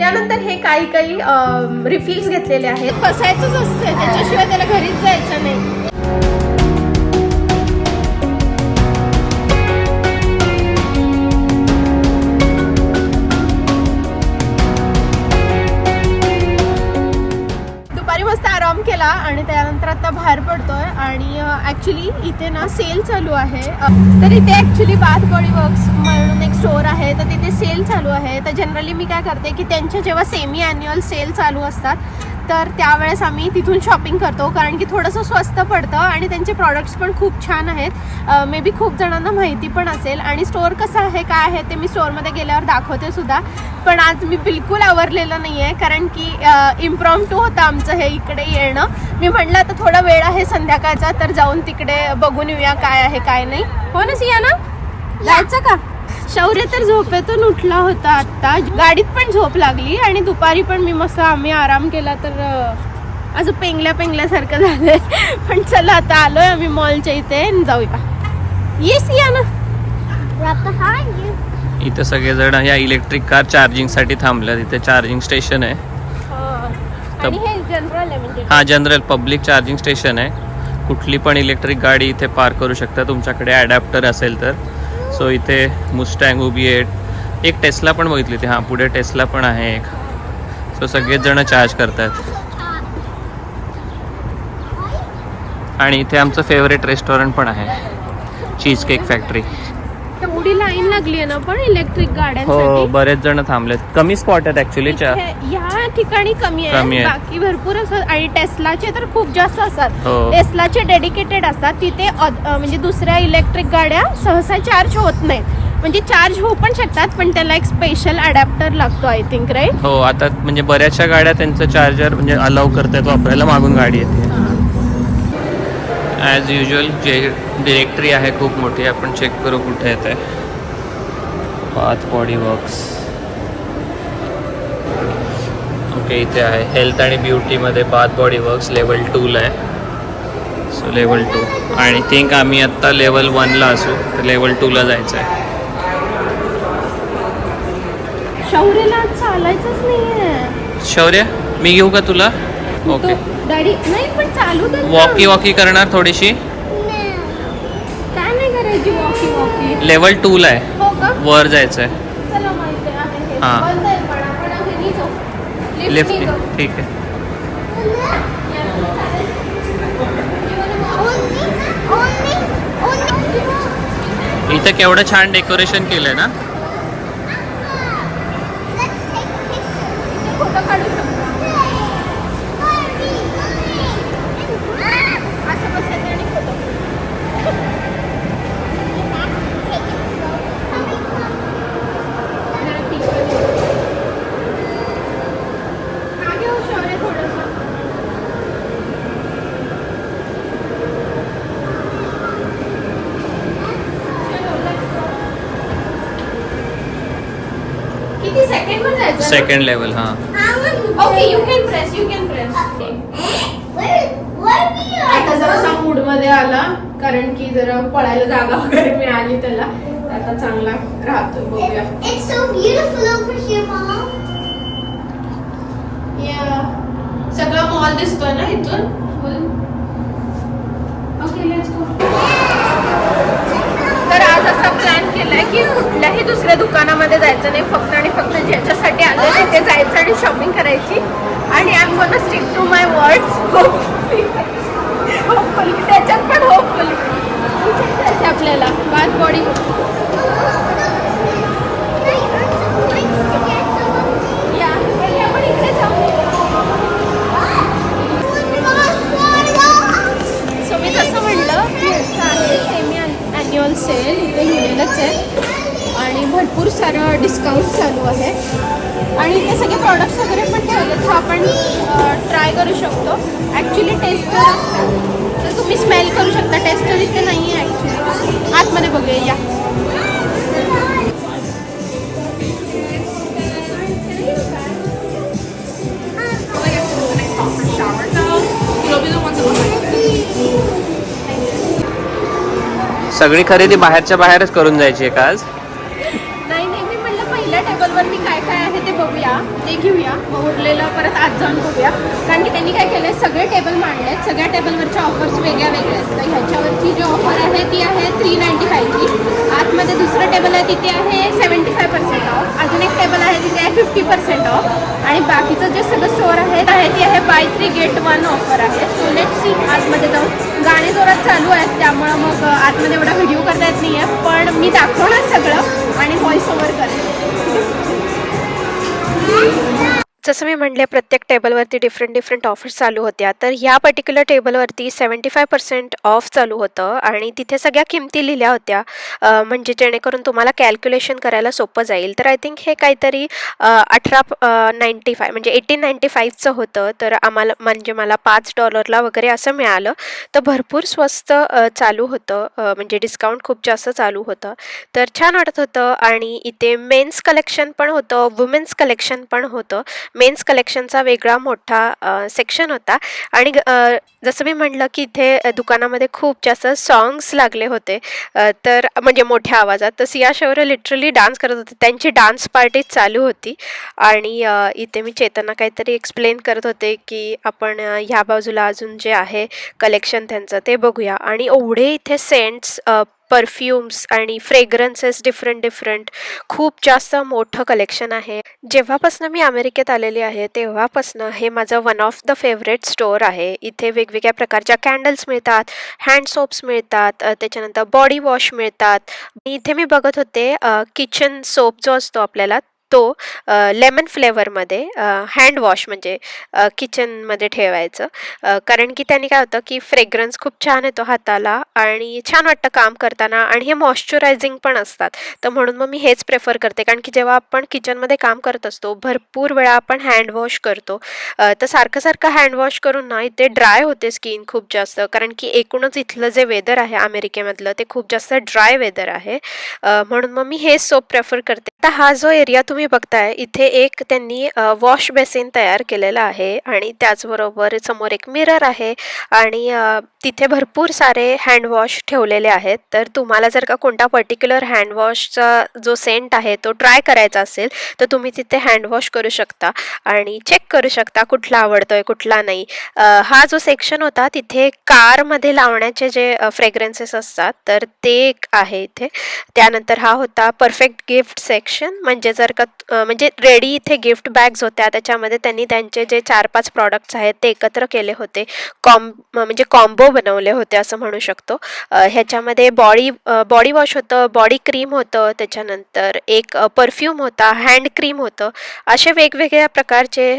त्यानंतर हे काही काही रिफिल्स घेतलेले आहेत. बसायचंच असतं त्याच्याशिवाय त्याला घरीच जायचं नाही. दुपारी मस्त आराम केला आणि त्यानंतर आता बाहेर पडतोय आणि ऍक्च्युली इथे ना सेल चालू आहे. तर इथे ऍक्च्युली बाथ बॉडी वर्क्स म्हणून एक स्टोअर आहे. तर तिथे सेल चालू आहे. तर जनरली मी काय करते की त्यांच्या जेव्हा सेमी अॅन्युअल सेल चालू असतात तर त्यावेळेस आम्ही तिथून शॉपिंग करतो. कारण की थोडंसं स्वस्त पडतं आणि त्यांचे प्रॉडक्ट्स पण खूप छान आहेत. मे बी खूप जणांना माहिती पण असेल. आणि स्टोअर कसं आहे काय आहे ते मी स्टोअरमध्ये गेल्यावर दाखवते सुद्धा. पण आज मी बिलकुल आवरलेलं नाही आहे कारण की इम्प्रॉम टू होतं आमचं हे इकडे येणं. मी म्हटलं आता थोडा वेळ आहे संध्याकाळचा तर जाऊन तिकडे बघून येऊया काय आहे काय नाही. हो ना सिया ना जायचं का? शौर्य तर झोपेतून उठला होता आता गाडीत पण झोप लागली आणि दुपारी पण मी मस्त आम्ही आराम केला तर असं पेंगल्या पेंगल्यासारखं झालंय. पण चला आता आलोय आम्ही मॉलच्या इथे आणि जाऊया. येस या ना. इथं सगळेजण या इलेक्ट्रिक कार चार्जिंगसाठी थांबल्या तिथे चार्जिंग स्टेशन आहे. आणि हे जनरल आहे म्हणजे. हा जनरल पब्लिक चार्जिंग स्टेशन आहे. कुठली पण इलेक्ट्रिक गाडी इथे पार्क करू शकता. तुमच्याकडे ॲडॅप्टर असेल तर. सो इथे मुस्टँग उभी आहे. एक टेस्ला पण बघितली ते हां पुढे टेस्ला पण आहे एक. सो सगळेच जण चार्ज करतात. आणि इथे आमचं फेवरेट रेस्टॉरंट पण आहे. चीज केक फॅक्टरी एवढी लाईन लागली आहे ना पण इलेक्ट्रिक हो गाड्यांसाठी. बरेच जण थांबलेत. कमी स्पॉट आहेत ॲक्च्युली इथे ह्या ठिकाणी कमी कमी आहे आहे. बाकी भरपूर असतात आणि टेस्लाचे तर खूप जास्त असतात. हो. टेस्लाचे डेडिकेटेड असतात. तिथे अद- अ, म्हणजे दुसऱ्या इलेक्ट्रिक गाड्या सहसा चार्ज होत नाहीत. म्हणजे चार्ज होऊ पण शकतात पण त्याला एक स्पेशल अडॅप्टर लागतो आय थिंक राईट हो आता म्हणजे बऱ्याचशा गाड्या त्यांचं चार्जर म्हणजे अलाव करतात वापरायला मागून गाडी येते. ॲज युजल जे डिरेक्टरी आहे खूप मोठी आपण चेक करू कुठे येते पाथ बॉडी वर्क्स ओके इथे आहे. हेल्थ आणि ब्युटीमध्ये बाथ बॉडी वर्क्स लेवल टूला आहे. सो लेवल टू आणि थिंक आम्ही आत्ता लेवल वनला असू तर लेवल टूला जायचं आहे. शौर्यला चालायचंच नाहीये. शौर्य? मी घेऊ का तुला? ओके नाही पण चालू तर. वॉकी वॉकी करणार थोडीशी? काय नाही करायची वॉकी वॉकी लेवल टूला आहे. हो वर जायचं आहे हे. लिफ्ट. ठीक आहे. इथं केवढं छान डेकोरेशन केलंय ना? किती सेकंड वर जायचं? सेकंड लेवल हां. Okay you can press you can press आता जरासा मूडमध्ये आला कारण की जरा पळायला जागा वगैरे मिळाली त्याला. आता चांगला राहतो बघूया. It's so beautiful over here, Mom. Yeah. सगळा मॉल दिसतोय ना इथून? फुल ओके लेट्स गो तर आज असा प्लॅन केलाय आहे. आणि भरपूर सारं डिस्काउंट चालू आहे. आणि ते सगळे प्रॉडक्ट्स वगैरे पण ठेवलेत सो आपण ट्राय करू शकतो. ॲक्च्युली टेस्ट तर तुम्ही स्मेल करू शकता. टेस्टर इथे नाही आहे ॲक्च्युली आतमध्ये बघूया. या सगळी खरेदी बाहेरच्या बाहेरच करून जायची आहे का आज. नाही काय काय आहे ते बघूया ते घेऊया. मग उरलेलं परत आज जाऊन बघूया. कारण की त्यांनी काय केलंय सगळे टेबल मांडलेत. सगळ्या टेबलवरच्या ऑफर्स वेगळ्या वेगळ्या आहेत. तर ह्याच्यावरची जी ऑफर आहे ती आहे थ्री नाईन्टी फायची आतमध्ये दुसरं टेबल आहे तिथे आहे सेवन्टी फाय पर्सेंट ऑफ अजून एक टेबल आहे तिथे आहे फिफ्टी पर्सेंट ऑफ आणि बाकीचं जे सगळं स्टोअर आहे आहे ती आहे buy three get one offer आहे. सो लेट सी आतमध्ये जाऊन गाणे जोरात चालू आहेत. त्यामुळं मग आतमध्ये एवढा व्हिडिओ करता येत नाही आहे पण मी दाखवणार सगळं आणि व्हॉइस ओव्हर करेन. जसं मी म्हणले प्रत्येक टेबलवरती डिफरंट डिफरंट ऑफर्स चालू होत्या. तर ह्या पर्टिक्युलर टेबलवरती सेवन्टी फाय पर्सेंट ऑफ चालू होतं आणि तिथे सगळ्या किमती लिहिल्या होत्या. म्हणजे जेणेकरून तुम्हाला कॅल्क्युलेशन करायला सोपं जाईल. तर आय थिंक हे काहीतरी अठरा नाईन्टी फाय म्हणजे एटीन नाईन्टी फाईव्हचं होतं. तर आम्हाला म्हणजे मला पाच डॉलरला वगैरे असं मिळालं. तर भरपूर स्वस्त चालू होतं. म्हणजे डिस्काउंट खूप जास्त चालू होतं. तर छान वाटत होतं आणि इथे मेन्स कलेक्शन पण होतं वुमेन्स कलेक्शन पण होतं. मेन्स कलेक्शनचा वेगळा मोठा सेक्शन होता. आणि जसं मी म्हटलं की इथे दुकानामध्ये खूप जास्त सॉंग्स लागले होते. तर म्हणजे मोठ्या आवाजात. तर सिया शौर्य लिटरली डान्स करत होते. त्यांची डान्स पार्टी चालू होती. आणि इथे मी चेतना काहीतरी एक्सप्लेन करत होते की आपण ह्या बाजूला अजून जे आहे कलेक्शन त्यांचं ते बघूया. आणि एवढे इथे सेंट्स परफ्युम्स आणि फ्रेग्रन्सेस डिफरंट डिफरंट खूप जास्त मोठं कलेक्शन आहे. जेव्हापासनं मी अमेरिकेत आलेली आहे तेव्हापासनं हे माझं one of the favourite store आहे. इथे वेगवेगळ्या प्रकारच्या कॅन्डल्स मिळतात हँड सोप्स मिळतात त्याच्यानंतर बॉडी वॉश मिळतात. इथे मी बघत होते किचन सोप जो असतो आपल्याला तो लेमन फ्लेवरमध्ये हँड वॉश म्हणजे किचनमध्ये ठेवायचं. कारण की त्याने काय होतं की फ्रेग्रन्स खूप छान येतो हाताला आणि छान वाटतं काम करताना आणि हे मॉइश्चरायझिंग पण असतात. तर म्हणून मग मी हेच प्रेफर करते. कारण की जेव्हा आपण किचनमध्ये काम करत असतो भरपूर वेळा आपण हँड वॉश करतो. तर सारखं सारखं हँड वॉश करून ना इथे ड्राय होते स्किन खूप जास्त. कारण की एकूणच इथलं जे वेदर आहे अमेरिकेमधलं ते खूप जास्त ड्राय वेदर आहे. म्हणून मग मी हेच सोप प्रेफर करते. आता हा जो एरिया तुम्ही बघताय इथे एक त्यांनी वॉश बेसिन तयार केलेला आहे आणि त्याचबरोबर समोर एक मिरर आहे आणि तिथे भरपूर सारे हँडवॉश ठेवलेले आहेत. तर तुम्हाला जर का कोणता पर्टिक्युलर हँडवॉशचा जो सेंट आहे तो ट्राय करायचा असेल तर तुम्ही तिथे हँडवॉश करू शकता आणि चेक करू शकता कुठला आवडतोय कुठला नाही. हा जो सेक्शन होता तिथे कारमध्ये लावण्याचे जे फ्रेग्रन्सेस असतात तर ते एक आहे इथे. त्यानंतर हा होता परफेक्ट गिफ्ट सेक्शन म्हणजे जर का म्हणजे रेडी इथे गिफ्ट बॅग्स होत्या. त्याच्यामध्ये त्यांनी त्यांचे जे चार पाच प्रॉडक्ट्स आहेत ते एकत्र केले होते. कॉम म्हणजे कॉम्बो बनवले होते असं म्हणू शकतो. ह्याच्यामध्ये बॉडी बॉडी वॉश होतं बॉडी क्रीम होतं त्याच्यानंतर एक परफ्यूम होता हँड क्रीम होतं. असे वेगवेगळ्या प्रकारचे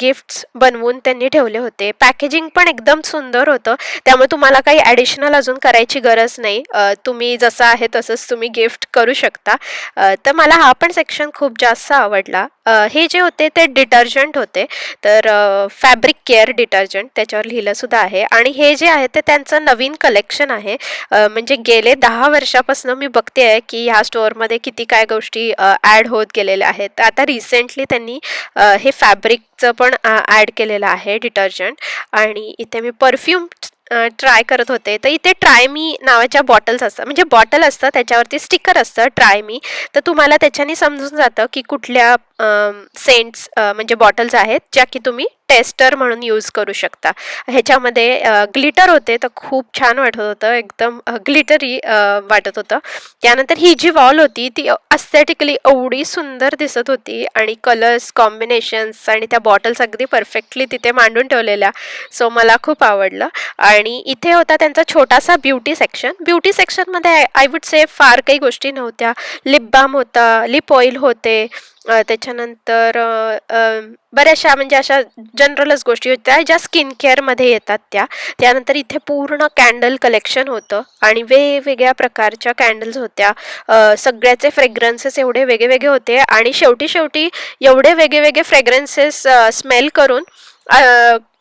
गिफ्ट्स बनवून त्यांनी ठेवले होते. पॅकेजिंग पण एकदम सुंदर होतं. त्यामुळे तुम्हाला काही ॲडिशनल अजून करायची गरज नाही. तुम्ही जसं आहे तसंच तुम्ही गिफ्ट करू शकता. तर मला हा पण सेक्शन खूप जास्त आवडला. हे जे होते ते डिटर्जंट होते. तर फॅब्रिक केअर डिटर्जंट त्याच्यावर लिहिलंसुद्धा आहे. आणि हे जे आहे ते त्यांचं नवीन कलेक्शन आहे. म्हणजे गेले दहा वर्षापासून मी बघते आहे की ह्या स्टोअरमध्ये किती काय गोष्टी ॲड होत गेलेल्या आहेत. तर आता रिसेंटली त्यांनी हे फॅब्रिकचं पण ॲड केलेलं आहे डिटर्जंट. आणि इथे मी परफ्यूम ट्राय करत होते. तर इथे ट्राय मी नावाच्या बॉटल्स असतात. म्हणजे बॉटल असतं त्याच्यावरती स्टिकर असतं ट्राय मी तर तुम्हाला त्याच्याने समजून जातं की कुठल्या सेंट्स म्हणजे बॉटल्स आहेत ज्या की तुम्ही टेस्टर म्हणून यूज करू शकता. ह्याच्यामध्ये ग्लिटर होते तर खूप छान वाटत होतं. एकदम ग्लिटरी वाटत होतं. त्यानंतर ही जी वॉल होती ती अस्थेटिकली एवढी सुंदर दिसत होती आणि कलर्स कॉम्बिनेशन्स आणि त्या बॉटल्स अगदी परफेक्टली तिथे मांडून ठेवलेल्या. सो मला खूप आवडलं. आणि इथे होता त्यांचा छोटासा ब्युटी सेक्शन ब्युटी सेक्शनमध्ये आय वुड से फार काही गोष्टी नव्हत्या. लिप बाम होता लिप ऑइल होते. त्याच्यानंतर बऱ्याचशा म्हणजे अशा जनरलच गोष्टी होत्या ज्या स्किन केअरमध्ये येतात त्या. त्यानंतर इथे पूर्ण कॅन्डल कलेक्शन होतं आणि वेगवेगळ्या प्रकारच्या कॅन्डल्स होत्या. सगळ्याचे फ्रेग्रन्सेस एवढे वेगळेवेगळे होते आणि शेवटी शेवटी एवढे वेगळे वेगळे फ्रेग्रन्सेस स्मेल करून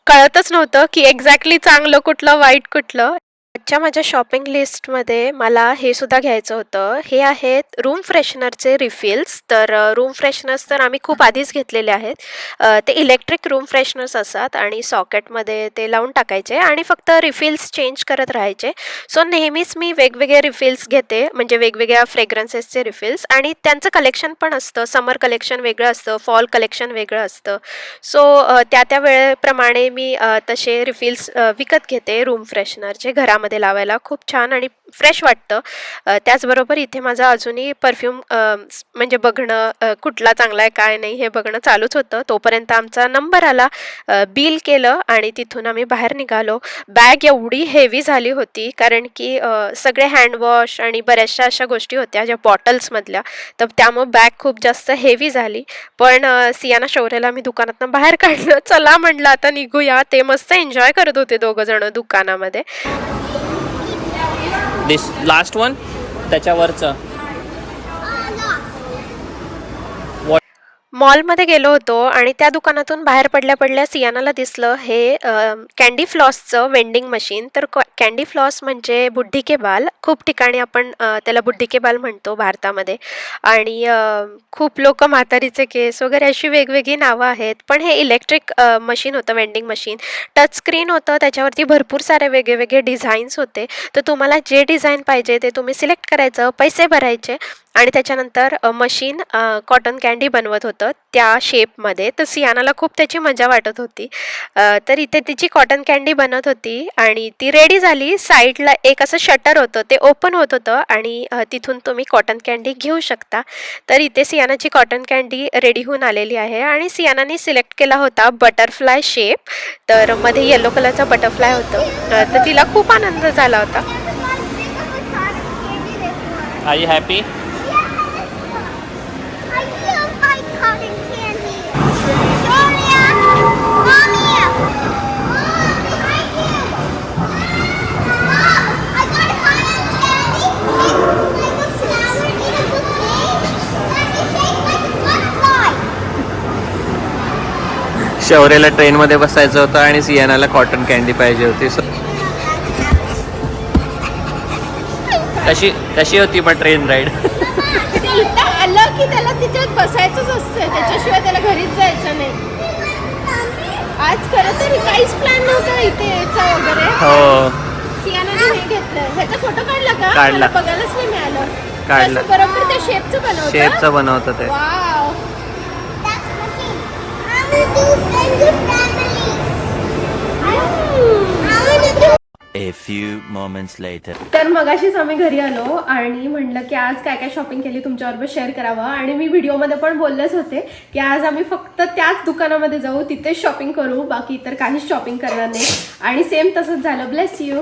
कळतच नव्हतं की एक्झॅक्टली चांगलं कुठलं वाईट कुठलं. आजच्या माझ्या शॉपिंग लिस्टमध्ये मला हे सुद्धा घ्यायचं होतं. हे आहेत रूम फ्रेशनरचे रिफिल्स तर रूम फ्रेशनर्स तर आम्ही खूप आधीच घेतलेले आहेत. ते इलेक्ट्रिक रूम फ्रेशनर्स असतात आणि सॉकेटमध्ये ते लावून टाकायचे आणि फक्त रिफिल्स चेंज करत राहायचे. सो नेहमीच मी वेगवेगळे रिफिल्स घेते म्हणजे वेगवेगळ्या फ्रेग्रन्सेसचे रिफिल्स आणि त्यांचं कलेक्शन पण असतं. समर कलेक्शन वेगळं असतं फॉल कलेक्शन वेगळं असतं. सो त्या त्या वेळेप्रमाणे मी तसे रिफिल्स विकत घेते रूम फ्रेशनरचे घरामध्ये. लावायला खूप छान आणि फ्रेश वाटतं. त्याचबरोबर इथे माझं अजूनही परफ्यूम म्हणजे बघणं कुठला चांगला आहे काय नाही हे बघणं चालूच होतं. तोपर्यंत आमचा नंबर आला बिल केलं आणि तिथून आम्ही बाहेर निघालो. बॅग एवढी हेवी झाली होती कारण की सगळे हँडवॉश आणि बऱ्याचशा अशा गोष्टी होत्या ज्या बॉटल्समधल्या तर त्यामुळे बॅग खूप जास्त हेवी झाली. पण सियाना शौर्याला आम्ही दुकानातनं बाहेर काढलं. चला म्हणलं आता निघूया. ते मस्त एन्जॉय करत होते दोघंजणं दुकानामध्ये. दिस लास्ट वन त्याच्यावरचं. मॉलमध्ये गेलो होतो आणि त्या दुकानातून बाहेर पडल्या पडल्या सियानाला दिसलं हे कॅन्डी फ्लॉसचं वेंडिंग मशीन तर कॅन्डी फ्लॉस म्हणजे बुद्धी के बाल. खूप ठिकाणी आपण त्याला बुद्धी के बाल म्हणतो भारतामध्ये. आणि खूप लोक म्हातारीचे केस वगैरे अशी वेगवेगळी नावं आहेत. पण हे इलेक्ट्रिक मशीन होतं वेंडिंग मशीन टच स्क्रीन होतं त्याच्यावरती भरपूर सारे वेगळे वेगळे डिझाईन्स होते. तर तुम्हाला जे डिझाईन पाहिजे ते तुम्ही सिलेक्ट करायचं पैसे भरायचे. आणि त्याच्यानंतर मशीन कॉटन कॅन्डी बनवत होतं त्या शेपमध्ये तर सियानाला खूप त्याची मजा वाटत होती. तर इथे तिची कॉटन कॅन्डी बनत होती आणि ती रेडी झाली. साईडला एक असं शटर होतं ते ओपन होत होतं आणि तिथून तुम्ही कॉटन कॅन्डी घेऊ शकता. तर इथे सियानाची कॉटन कॅन्डी रेडी होऊन आलेली आहे आणि सियानाने सिलेक्ट केला होता बटरफ्लाय शेप तर मध्ये येलो कलरचा बटरफ्लाय होतं. तर तिला खूप आनंद झाला होता. आई हॅपी शौर्याला ट्रेनमध्ये बसायचं होतं आणि सियानाला कॉटन कॅन्डी पाहिजे होती. सो कशी कशी होती मग ट्रेन राईड आलं की त्याला तिच्यात बसायचंच असतं त्याच्याशिवाय त्याला घरीच जायचं नाही आज खरं तर काहीच प्लॅन नव्हता इथे यायचा वगैरे. हो. सियानाने हे घेतलं. ह्याचा फोटो काढला का? काढला. मला बघायलाच नाही मिळालं. काढला. असं बरोबर त्या शेपचं बनवतं? शेपचं बनवतं ते. Wow A few moments later. तर मगाशीच आम्ही घरी आलो आणि म्हणलं की आज काय काय शॉपिंग केली तुमच्याबरोबर शेअर करावं. आणि मी व्हिडिओमध्ये पण बोललेच होते की आज आम्ही फक्त त्याच दुकानामध्ये जाऊ तिथेच शॉपिंग करू बाकी तर काहीच शॉपिंग करणार नाही. आणि सेम तसंच झालं. ब्लेस यू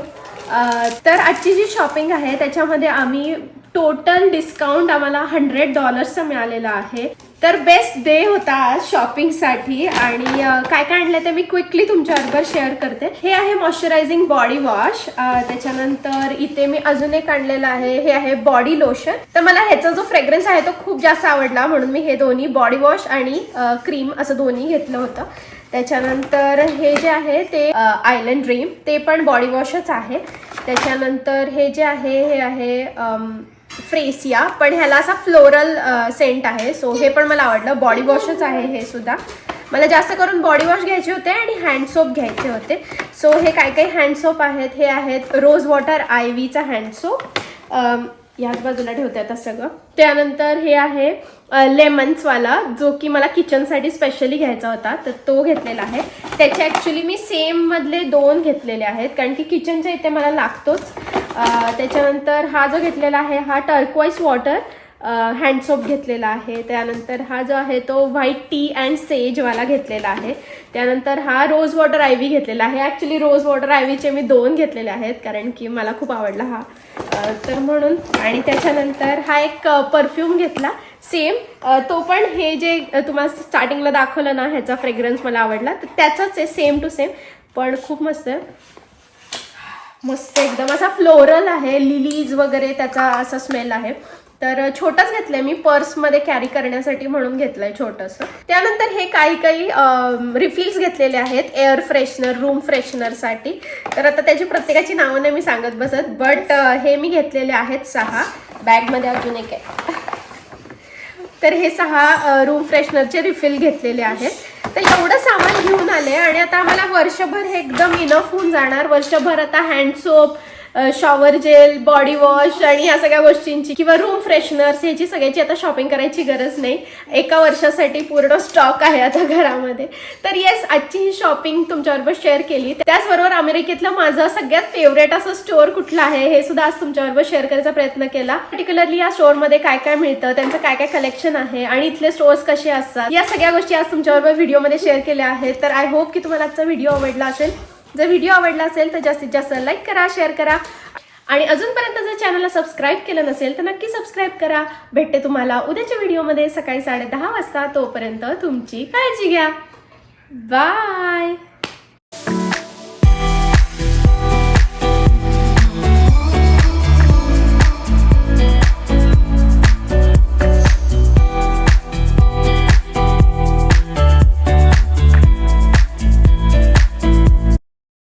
तर आजची जी शॉपिंग आहे त्याच्यामध्ये आम्ही टोटल डिस्काउंट आम्हाला हंड्रेड डॉलर्सचा मिळालेला आहे. तर बेस्ट डे होता आज शॉपिंगसाठी आणि काय काय आणलं ते मी क्विकली तुमच्याबरोबर शेअर करते. हे आहे मॉइश्चरायझिंग बॉडी वॉश. त्याच्यानंतर इथे मी अजून एक आणलेलं आहे. हे आहे बॉडी लोशन. तर मला ह्याचा जो फ्रेग्रन्स आहे तो खूप जास्त आवडला म्हणून मी हे दोन्ही बॉडी वॉश आणि क्रीम असं दोन्ही घेतलं होतं. त्याच्यानंतर हे जे आहे ते आयलंड ड्रीम ते पण बॉडी वॉशच आहे. त्याच्यानंतर हे जे आहे हे आहे फ्रेसिया पण ह्याला असा फ्लोरल सेंट आहे. सो हे पण मला आवडलं. बॉडी वॉशच आहे हे सुद्धा. मला जास्त करून बॉडी वॉश घ्यायचे होते आणि हँड सोप घ्यायचे होते. सो हे काय काही हँड सोप आहेत? हे आहेत रोज वॉटर आय व्हीचा हँड सोप याच बाजूला ठेवते आता सगळं. त्यानंतर हे आहे लेमन्सवाला जो की मला किचनसाठी स्पेशली घ्यायचा होता. तर तो घेतलेला आहे. त्याचे ॲक्च्युली मी सेम मधले दोन घेतलेले आहेत. कारण की किचनच्या इथे मला लागतोच. त्याच्यानंतर हा जो घेतलेला आहे हा टर्कवाईस वॉटर हँड सोप घेतलेला आहे. त्यानंतर हा जो आहे तो व्हाईट टी अँड सेजवाला घेतलेला आहे. त्यानंतर हा रोज वॉटर आयव्ही घेतलेला आहे. ॲक्च्युली रोज वॉटर आयव्हीचे मी दोन घेतलेले आहेत कारण की मला खूप आवडला हा. तर म्हणून आणि त्याच्यानंतर हा एक परफ्यूम घेतला. सेम तो पण हे जे तुम्हाला स्टार्टिंगला दाखवलं ना ह्याचा फ्रेग्रन्स मला आवडला तर त्याचाच आहे सेम टू सेम पण खूप मस्त आहे. मस्त एकदम असा फ्लोरल आहे लिलीज वगैरे त्याचा असा स्मेल आहे. तर छोटंच घेतलंय मी पर्समध्ये कॅरी करण्यासाठी म्हणून घेतलंय छोटंसं. त्यानंतर हे काही काही रिफिल्स घेतलेले आहेत एअर फ्रेशनर रूम फ्रेशनरसाठी तर आता त्याची प्रत्येकाची नावं नाही मी सांगत बसत बट हे मी घेतलेले आहेत सहा. बॅगमध्ये अजून एक आहे. तर हे सहा रूम फ्रेशनरचे रिफिल घेतलेले आहेत. तर एवढं सामान घेऊन आले आणि आता आम्हाला वर्षभर हे एकदम इनफ होऊन जाणार. वर्षभर आता hand soap shower gel body wash आणि ह्या सगळ्या गोष्टींची किंवा रूम फ्रेशनर्स ह्याची सगळ्याची आता शॉपिंग करायची गरज नाही. एका वर्षासाठी पूर्ण स्टॉक आहे आता घरामध्ये. तर येस आजची ही शॉपिंग तुमच्याबरोबर शेअर केली. त्याचबरोबर अमेरिकेतलं माझा सगळ्यात फेवरेट असं स्टोअर कुठला आहे हे सुद्धा आज तुमच्याबरोबर शेअर करायचा प्रयत्न केला. पर्टिक्युलरली या स्टोअरमध्ये काय काय मिळतं त्यांचं काय काय कलेक्शन आहे आणि इथले स्टोअर्स कसे असतात या सगळ्या गोष्टी आज तुमच्याबरोबर व्हिडिओमध्ये शेअर केल्या आहेत. तर आय होप की तुम्हाला आजचा व्हिडिओ आवडला असेल. जर व्हिडिओ आवडला असेल तर जास्तीत जास्त लाईक करा शेअर करा. आणि अजूनपर्यंत जर चॅनलला सबस्क्राईब केलं नसेल तर नक्की सबस्क्राईब करा. भेटते तुम्हाला उद्याच्या व्हिडिओमध्ये सकाळी साडे दहा वाजता. तोपर्यंत तुमची काळजी घ्या. बाय!